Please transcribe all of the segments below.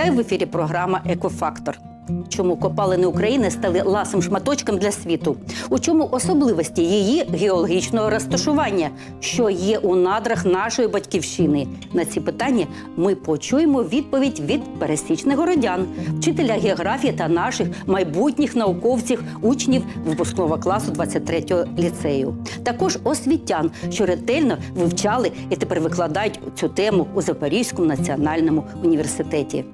Вітаю в ефірі програма Екофактор. Чому копалини України стали ласим шматочком для світу? У чому особливості її геологічного розташування, що є у надрах нашої батьківщини? На ці питання ми почуємо відповідь від пересічних городян, вчителя географії та наших майбутніх науковців, учнів випускного класу 23-го ліцею. Також освітян, що ретельно вивчали і тепер викладають цю тему у Запорізькому національному університеті.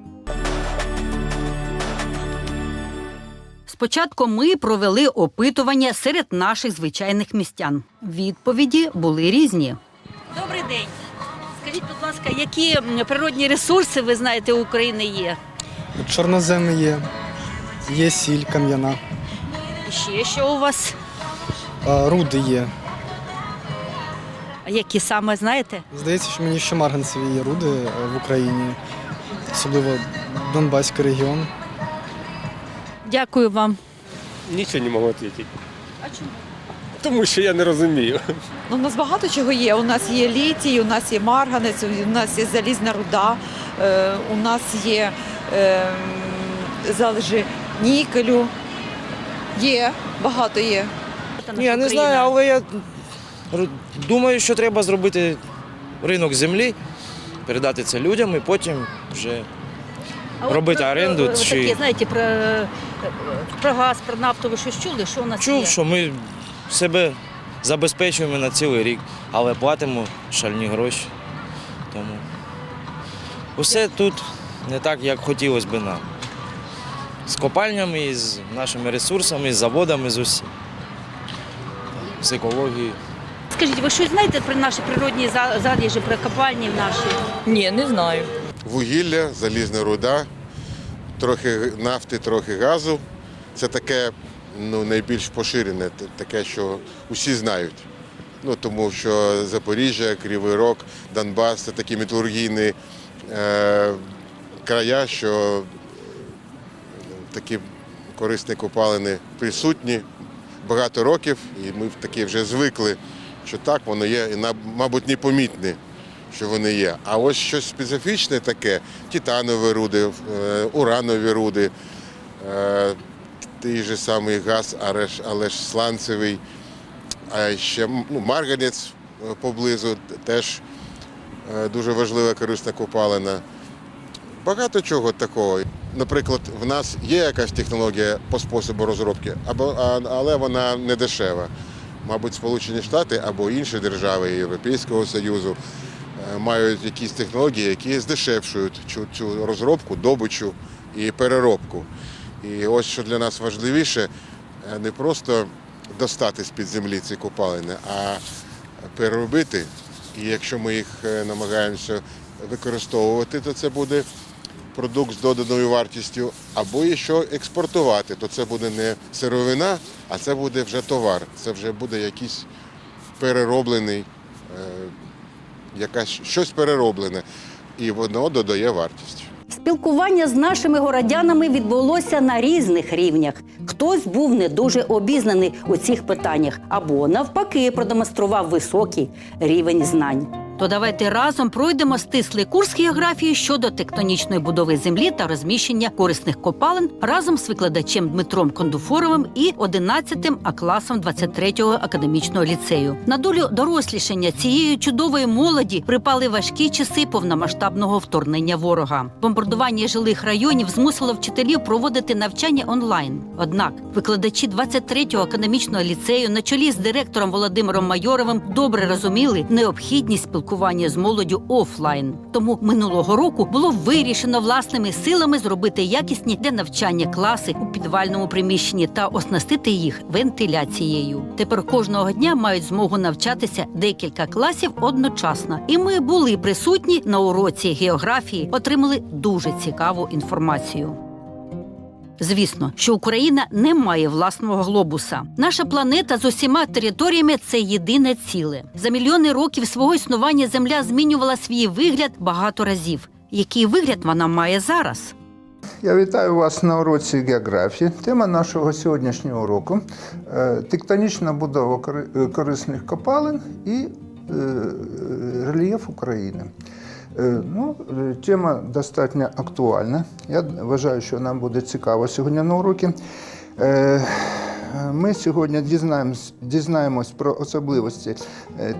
Спочатку ми провели опитування серед наших звичайних містян. Відповіді були різні. Добрий день. Скажіть, будь ласка, які природні ресурси ви знаєте у України є? Чорнозем є, є сіль кам'яна, І ще що у вас? а, руди є. А які саме знаєте? Здається, що мені ще марганцеві є руди е, в Україні, особливо Донбаський регіон. Дякую вам. Нічого не можу відповідати. А чому? Тому що я не розумію. Ну, у нас багато чого є. У нас є літій, у нас є марганець, у нас є залізна руда, е, у нас є е, залежі нікелю. Є, багато є. Ні, я не знаю, але я р- думаю, що треба зробити ринок землі, передати це людям і потім вже робити оренду Такі, чи- знаєте, про, е, про газ, про нафту ви щось чули? Що у нас є? чув, що ми себе забезпечуємо на цілий рік, але платимо шальні гроші. Тому усе тут не так, як хотілося б нам. З копальнями, з нашими ресурсами, з заводами, з усім. З екологією. Скажіть, ви щось знаєте про наші природні за- залежі, про копальні наші? Ні, не знаю. Вугілля, залізна руда, трохи нафти, трохи газу. Це таке ну, найбільш поширене, таке, що усі знають. Ну, тому що Запоріжжя, Кривий Рог, Донбас це такі металургійні е, края, що такі корисні копалини присутні багато років, і ми такі вже звикли, що так воно є, і мабуть, непомітне, що вони є. А ось щось специфічне таке: титанові руди, е, уранові руди, е, той же самий газ, але ж, сланцевий, а ще ну, марганець е, поблизу теж дуже важлива корисна копалина. Багато чого такого. Наприклад, в нас є якась технологія по способу розробки, але вона не дешева. Мабуть, Сполучені Штати або інші держави Європейського Союзу мають якісь технології, які здешевшують цю, цю розробку, добичу і переробку. І ось що для нас важливіше, е, не просто достати з-під землі ці копалини, а переробити. І якщо ми їх е, намагаємося використовувати, то це буде продукт з доданою вартістю, або якщо експортувати, то це буде не сировина, а це буде вже товар. Це вже буде якийсь перероблений, якась щось перероблене, і воно додає вартість. Спілкування з нашими городянами відбулося на різних рівнях. Хтось був не дуже обізнаний у цих питаннях, або навпаки продемонстрував високий рівень знань. То давайте разом пройдемо стислий курс географії щодо тектонічної будови землі та розміщення корисних копалин разом з викладачем Дмитром Кондуфоровим і 11-м А класом 23-го академічного ліцею. На долю дорослішання цієї чудової молоді припали важкі часи повномасштабного вторгнення ворога. Бомбардування жилих районів змусило вчителів проводити навчання онлайн. Однак викладачі 23-го академічного ліцею на чолі з директором Володимиром Майоровим добре розуміли необхідність спілкування з молоддю офлайн. Тому минулого року було вирішено власними силами зробити якісні для навчання класи у підвальному приміщенні та оснастити їх вентиляцією. Тепер кожного дня мають змогу навчатися декілька класів одночасно. І ми були присутні на уроці географії, отримали дуже цікаву інформацію. Звісно, що Україна не має власного глобуса. Наша планета з усіма територіями це єдине ціле. За мільйони років свого існування Земля змінювала свій вигляд багато разів. Який вигляд вона має зараз? Я вітаю вас на уроці географії. Тема нашого сьогоднішнього уроку е, тектонічна будова е, корисних копалин і е, рельєф України. Е, Ну, е, тема достатньо актуальна. Я вважаю, що нам буде цікаво сьогодні на уроці. Е, Ми сьогодні дізнаємось, дізнаємось про особливості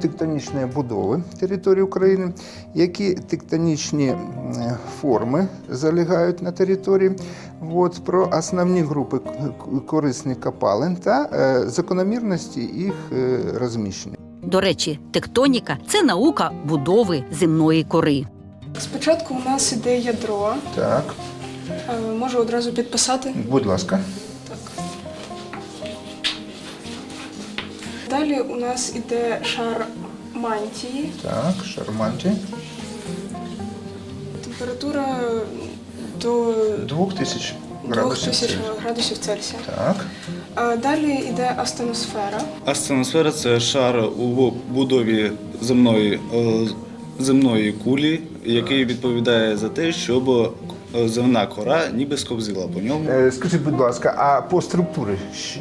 тектонічної будови території України, які тектонічні форми залягають на території, от, про основні групи корисних копалин та закономірності їх розміщення. До речі, тектоніка це наука будови земної кори. Спочатку у нас іде ядро. Так, Е, Можу одразу підписати. будь ласка. Так. Далі у нас іде шар мантії. Так, шарманті. Температура до 2000 градусів 2000 градусів Цельсія. Так. Далі йде астеносфера. Астеносфера це шар у будові земної, е, земної кулі, який відповідає за те, щоб е, земна кора ніби сковзила по ньому. Е, Скажіть, будь ласка, а по структурі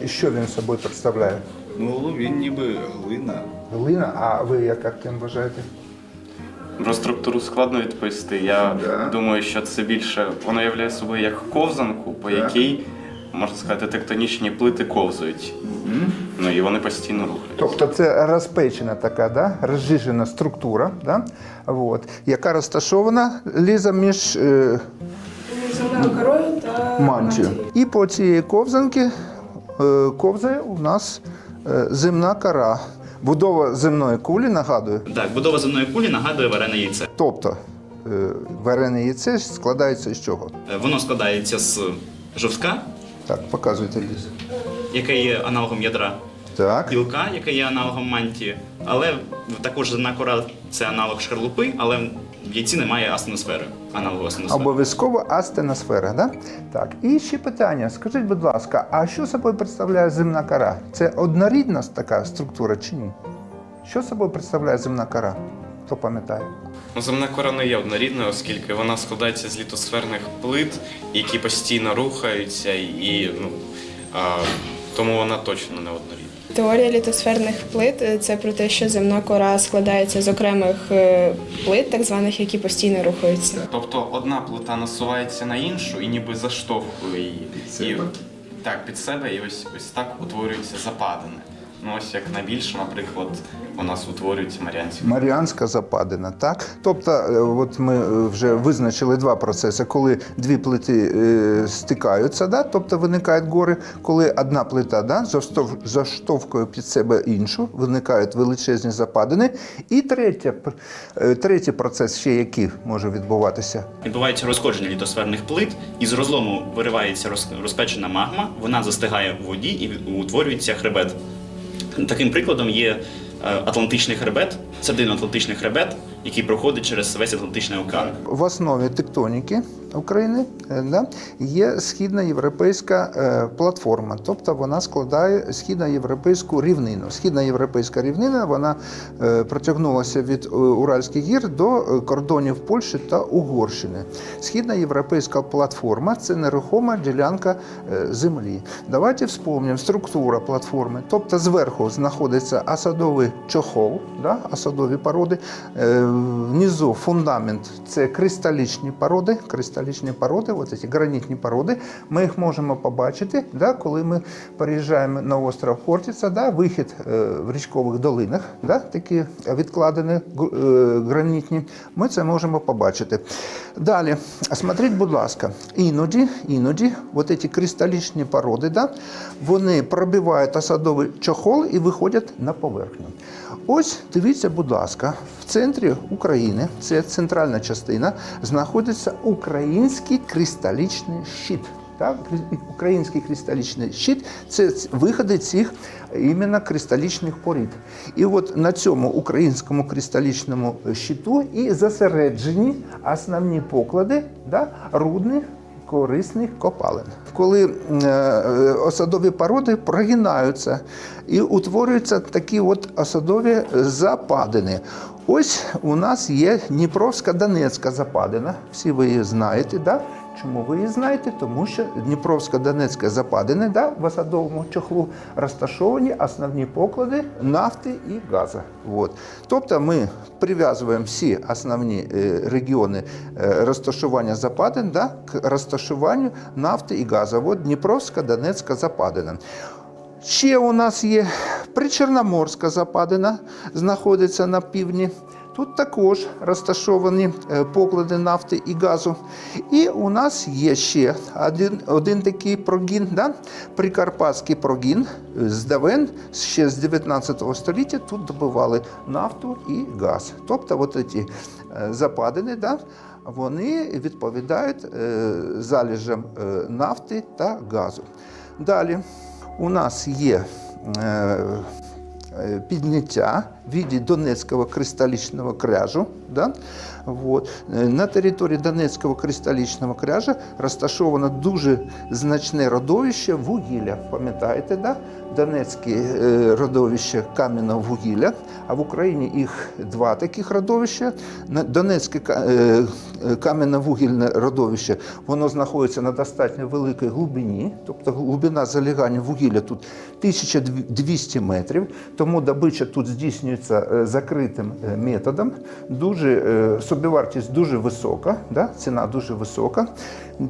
що він собою представляє? Ну, він ніби глина. Глина, а ви як актим вважаєте? Про структуру складно відповісти. Я Да. думаю, що це більше воно являє собою як ковзанку, по Так. якій, можна сказати, тектонічні плити ковзують. Ну і вони постійно рухаються. Тобто це розпечена така, да? розжижена структура, да? вот, яка розташована ліза між е, земною корою та мантією. І по цієї ковзанки е, ковзає у нас е, земна кора. Будова земної кулі, нагадує? Так, будова земної кулі нагадує варене яйце. Тобто е, варене яйце складається з чого? Е, Воно складається з жовтка, Так, показуйте ліс. яке є аналогом ядра, Так. білка, яке є аналогом мантії, але також на кора це аналог шкарлупи, але в яйці немає астеносфери, аналогу астеносфери. Обов'язково астеносфера, да? Так. І ще питання. Скажіть, будь ласка, а що собою представляє земна кора? Це однорідна така структура чи ні? Що собою представляє земна кора? Хто пам'ятає? Ну, земна кора не є однорідною, оскільки вона складається з літосферних плит, які постійно рухаються, і ну, а, тому вона точно не однорідна. Теорія літосферних плит е, це про те, що земна кора складається з окремих е, плит, так званих, які постійно рухаються. Тобто одна плита насувається на іншу і ніби заштовхує її. І, так, під себе, і ось, ось так утворюються западини. Ну ось як найбільше, наприклад, у нас утворюється Маріанська. Маріанська западина, так? Тобто, е, от ми е, вже визначили два процеси, коли дві плити е, стикаються, да? тобто виникають гори, коли одна плита да? заштов- заштовхує під себе іншу, виникають величезні западини. І третя, пр- е, третій процес ще який може відбуватися? Відбувається розходження літосферних плит, і з розлому виривається роз- розпечена магма, вона застигає в воді і утворюється хребет. Таким прикладом є е, Атлантичний хребет, середино-атлантичний хребет, який проходить через весь Атлантичний океан. В основі тектоніки України е, да, є східноєвропейська е, платформа, тобто вона складає східноєвропейську рівнину. Східноєвропейська рівнина вона е, протягнулася від Уральських гір до кордонів Польщі та Угорщини. Східноєвропейська платформа це нерухома ділянка землі. Давайте вспомнимо структура платформи. Тобто зверху знаходиться осадовий чохол, да, осадові породи. Внизу фундамент це кристалічні породи. Породи, от ці гранітні породи. Ми їх можемо побачити, да, коли ми переїжджаємо на остров Хортиця, да, вихід е, в річкових долинах, да, такі відкладені е, гранітні. Ми це можемо побачити. Далі, смотріть, будь ласка, іноді, іноді, от ці кристалічні породи, да, вони пробивають осадовий чохол і виходять на поверхню. Ось дивіться, будь ласка, в центрі України, це центральна частина, знаходиться український кристалічний щит. Так, український кристалічний щит це виходи цих іменно кристалічних порід. І от на цьому українському кристалічному щиту і зосереджені основні поклади да, рудних корисних копалин. Коли е, е, осадові породи прогинаються і утворюються такі от осадові западини. Ось у нас є Дніпровська Донецька западина, всі ви її знаєте. Да? Чому ви її знаєте? Тому що Дніпровська Донецька западини да, в осадовому чохлу розташовані основні поклади нафти і газу. От. Тобто ми прив'язуємо всі основні е, регіони е, розташування западин да, к розташуванню нафти і газу. От Дніпровська Донецька западина. Ще у нас є Причорноморська западина, знаходиться на півдні. Тут також розташовані е, поклади нафти і газу. І у нас є ще один, один такий прогін, да? прикарпатський прогін з давен, ще з 19 століття тут добували нафту і газ. Тобто от ці е, западини, да? вони відповідають е, залежам е, нафти та газу. Далі у нас є е, е, підняття в віді Донецького кристалічного кряжу. Да? Вот. Е, На території Донецького кристалічного кряжа розташовано дуже значне родовище вугілля. Пам'ятаєте, да? Донецьке родовище кам'яного вугілля, а в Україні їх два таких родовища. Донецьке е, е, кам'яно-вугільне родовище воно знаходиться на достатньо великій глибині, тобто глибина залягання вугілля тут 1200 метрів, тому добича тут здійснюється е, закритим е, методом. Дуже, е, собівартість дуже висока, да? ціна дуже висока.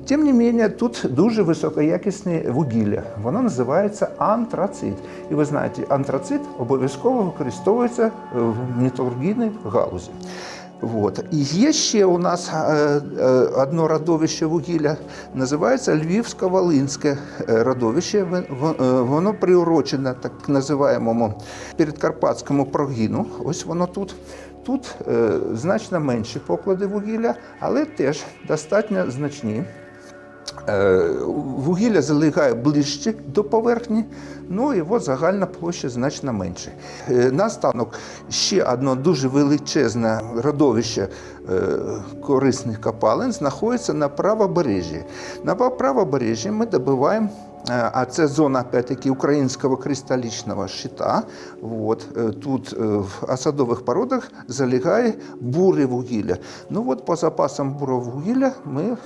Тим не менше, тут дуже високоякісне вугілля. Воно називається антрацит. І ви знаєте, антрацит обов'язково використовується в металургійній галузі. Вот. І є ще у нас е, е, одно родовище вугілля, називається Львівсько-Волинське е, родовище. Вон- вон- Воно приурочене так називаємому передкарпатському прогіну. Ось воно тут. Тут значно менші поклади вугілля, але теж достатньо значні. Вугілля залягає ближче до поверхні, ну і загальна площа значно менше. Настанок ще одне дуже величезне родовище е, корисних копалин знаходиться на правобережжі. На правобережжі ми добиваємо. Е, А це зона опять-таки українського кристалічного щита. От, е, тут е, в осадових породах залягає буре вугілля. Ну от по запасам бурого вугілля ми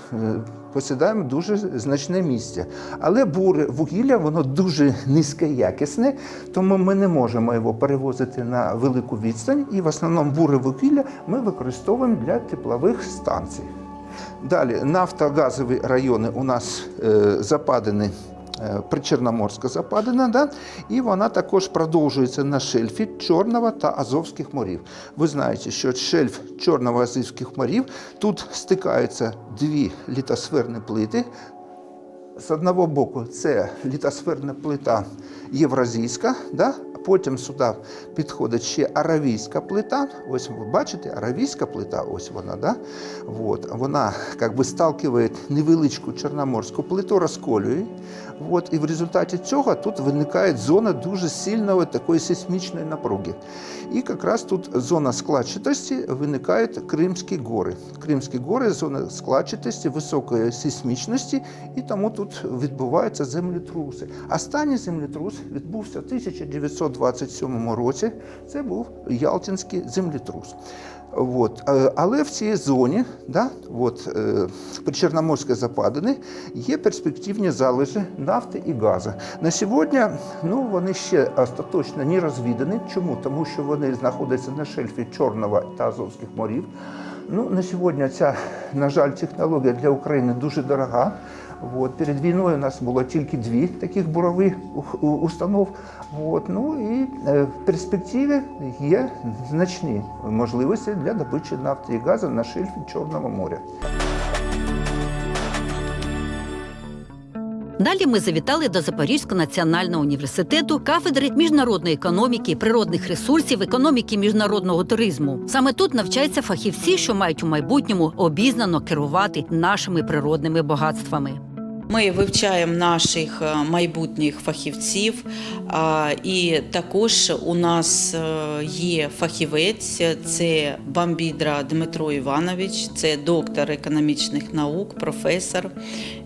посідаємо дуже значне місце. Але буре вугілля воно дуже низькоякісне, тому ми не можемо його перевозити на велику відстань. І в основному буре вугілля ми використовуємо для теплових станцій. Далі нафтогазові райони у нас е, западини. Е, Причорноморська западина, да? і вона також продовжується на шельфі Чорного та Азовських морів. Ви знаєте, що шельф Чорного Азовських морів тут стикаються дві літосферні плити. З одного боку це літосферна плита євразійська, да? потім сюди підходить ще аравійська плита. Ось ви бачите, аравійська плита, ось вона. Да? Вот. Вона як би сталкиває невеличку чорноморську плиту, розколює. От. І в результаті цього тут виникає зона дуже сильної такої сейсмічної напруги. І якраз тут зона складчатості виникають Кримські гори. Кримські гори зона складчатості, високої сейсмічності, і тому тут відбуваються землетруси. Останній землетрус відбувся в 1927 році. Це був Ялтинський землетрус. От. е, Але в цій зоні, да, от, е, Причорноморської западини, є перспективні залежі нафти і газу. На сьогодні ну, вони ще остаточно не розвідані. Чому? Тому що вони знаходяться на шельфі Чорного та Азовських морів. Ну, на сьогодні ця, на жаль, технологія для України дуже дорога. От, перед війною у нас було тільки дві таких бурових установ. От, ну і е, в перспективі є значні можливості для добичі нафти і газу на шельфі Чорного моря. Далі ми завітали до Запорізького національного університету кафедри міжнародної економіки, природних ресурсів, економіки міжнародного туризму. Саме тут навчаються фахівці, що мають у майбутньому обізнано керувати нашими природними багатствами. Ми вивчаємо наших е, майбутніх фахівців, і також у нас е, є фахівець, це Бамбідра Дмитро Іванович, це доктор економічних наук, професор,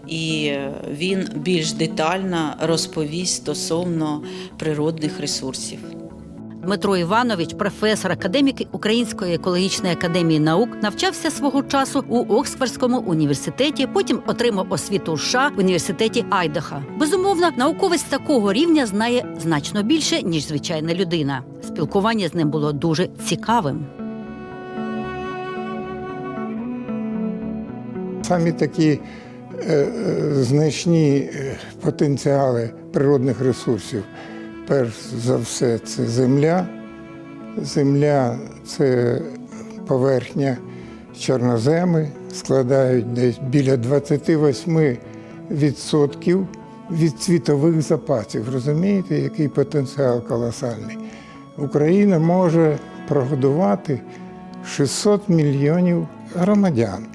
і він більш детально розповість стосовно природних ресурсів. Дмитро Іванович, професор, академік Української екологічної академії наук, навчався свого часу у Оксфордському університеті. Потім отримав освіту у США в університеті Айдаха. Безумовно, науковець такого рівня знає значно більше ніж звичайна людина. Спілкування з ним було дуже цікавим. Самі такі е, е, значні е, потенціали природних ресурсів. Перш за все, це земля. Земля це поверхня чорноземи, складають десь біля 28% від світових запасів. Розумієте, який потенціал колосальний? Україна може прогодувати 600 мільйонів громадян.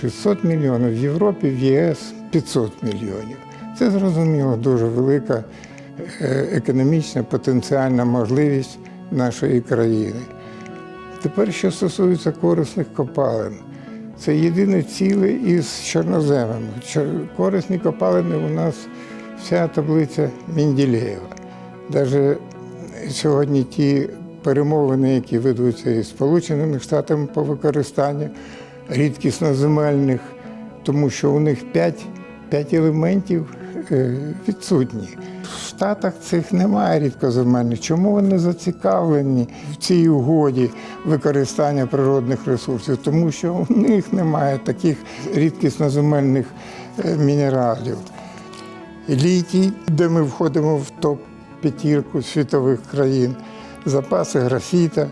600 мільйонів в Європі, в ЄС 500 мільйонів. Це зрозуміло дуже велика економічна потенціальна можливість нашої країни. Тепер, що стосується корисних копалин, це єдине ціле із чорноземами. Корисні копалини у нас вся таблиця Менділеєва. Навіть сьогодні ті перемовини, які ведуться із Сполученими Штатами по використанню рідкісноземельних, тому що у них п'ять, п'ять елементів е, відсутні. Штатах цих немає рідкоземельних. Чому вони зацікавлені в цій угоді використання природних ресурсів? Тому що у них немає таких рідкісноземельних е, мінералів. Літій, де ми входимо в топ-п'ятірку світових країн, запаси графіта,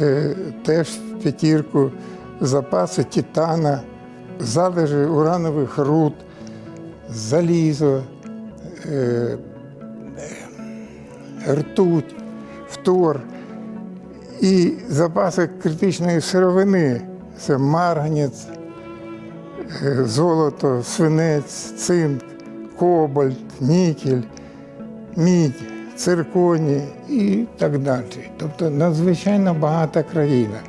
е, теж п'ятірку, запаси титана, залежі уранових руд, залізо, е, ртуть, фтор і запаси критичної сировини це марганець, е, золото, свинець, цинк, кобальт, нікель, мідь, цирконі і так далі. Тобто надзвичайно багата країна.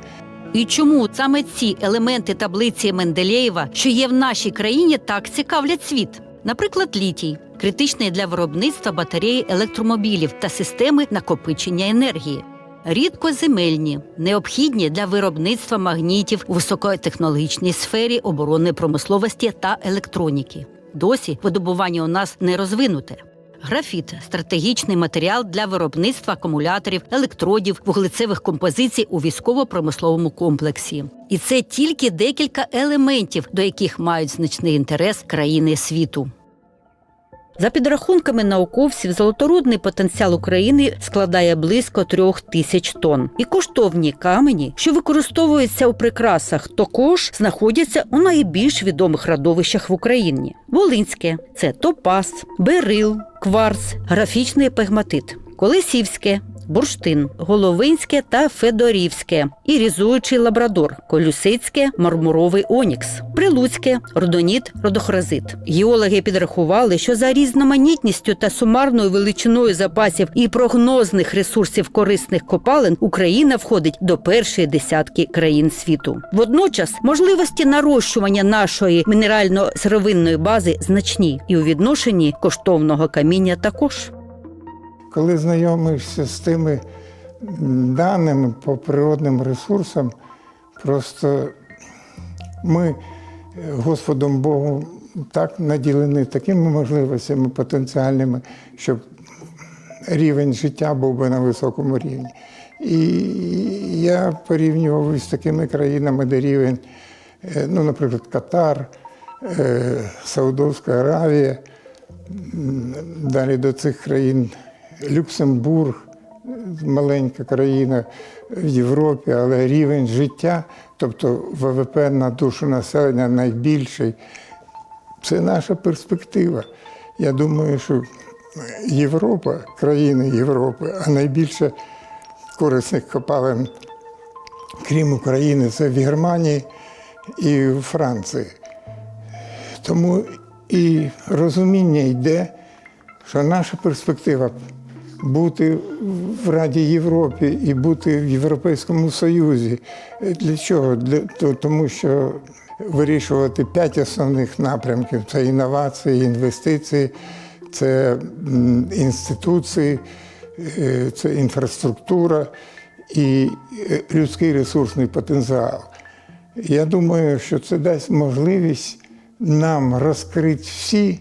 І чому саме ці елементи таблиці Менделєєва, що є в нашій країні, так цікавлять світ? Наприклад, літій, критичний для виробництва батареї електромобілів та системи накопичення енергії. Рідкоземельні, необхідні для виробництва магнітів у високотехнологічній сфері оборонної промисловості та електроніки. Досі видобування у нас не розвинуте. Графіт стратегічний матеріал для виробництва акумуляторів, електродів, вуглецевих композицій у військово-промисловому комплексі. І це тільки декілька елементів, до яких мають значний інтерес країни світу. За підрахунками науковців, золоторудний потенціал України складає близько трьох тисяч тонн. І коштовні камені, що використовуються у прикрасах, також знаходяться у найбільш відомих родовищах в Україні: Волинське це топаз, берил, кварц, графічний пегматит, Колесівське. Бурштин, Головинське та Федорівське, ірізуючий лабрадор, Колюсицьке, мармуровий онікс, Прилуцьке, родоніт, родохразит. Геологи підрахували, що за різноманітністю та сумарною величиною запасів і прогнозних ресурсів корисних копалин Україна входить до першої десятки країн світу. Водночас можливості нарощування нашої мінерально-сировинної бази значні, і у відношенні коштовного каміння також. Коли знайомишся з тими даними по природним ресурсам, просто ми Господом Богом так наділені такими можливостями потенціальними, щоб рівень життя був би на високому рівні. І я порівнював із такими країнами, де рівень, е, ну, наприклад, Катар, е, Саудовська Аравія, далі до цих країн Люксембург, маленька країна в Європі, але рівень життя, тобто ВВП на душу населення найбільший. Це наша перспектива. Я думаю, що Європа, країни Європи, а найбільше корисних копалин, крім України, це в Германії і в Франції. Тому і розуміння йде, що наша перспектива бути в Раді Європи і бути в Європейському Союзі. Для чого? Для, то- тому що вирішувати п'ять основних напрямків це інновації, інвестиції, це інституції, е, це інфраструктура і е, людський ресурсний потенціал. Я думаю, що це дасть можливість нам розкрити всі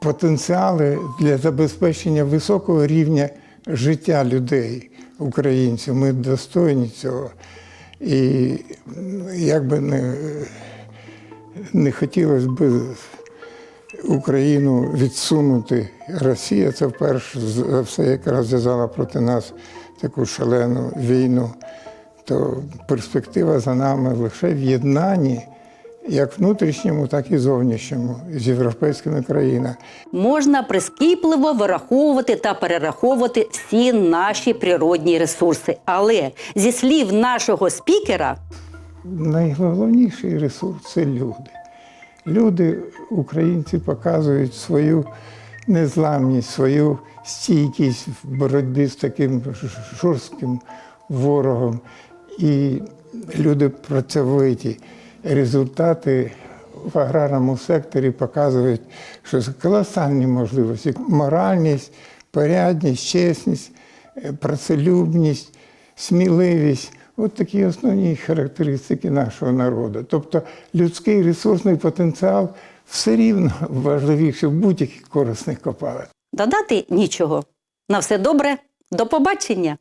потенціали для забезпечення високого рівня життя людей, українців. Ми достойні цього. І як би не, не хотілося б Україну відсунути. Росія це вперше за все якраз зв'язала проти нас таку шалену війну. То перспектива за нами лише в єднанні, як внутрішньому, так і зовнішньому, з європейськими країнами. Можна прискіпливо вираховувати та перераховувати всі наші природні ресурси. Але зі слів нашого спікера, Найголовніший ресурс це люди. Люди, українці, показують свою незламність, свою стійкість в боротьбі з таким жорстким ворогом. І люди працьовиті. Результати в аграрному секторі показують, що це колосальні можливості. Моральність, порядність, чесність, е, працелюбність, сміливість. От такі основні характеристики нашого народу. Тобто людський ресурсний потенціал все рівно важливіше будь-яких корисних копалин. додати нічого. На все добре, до побачення!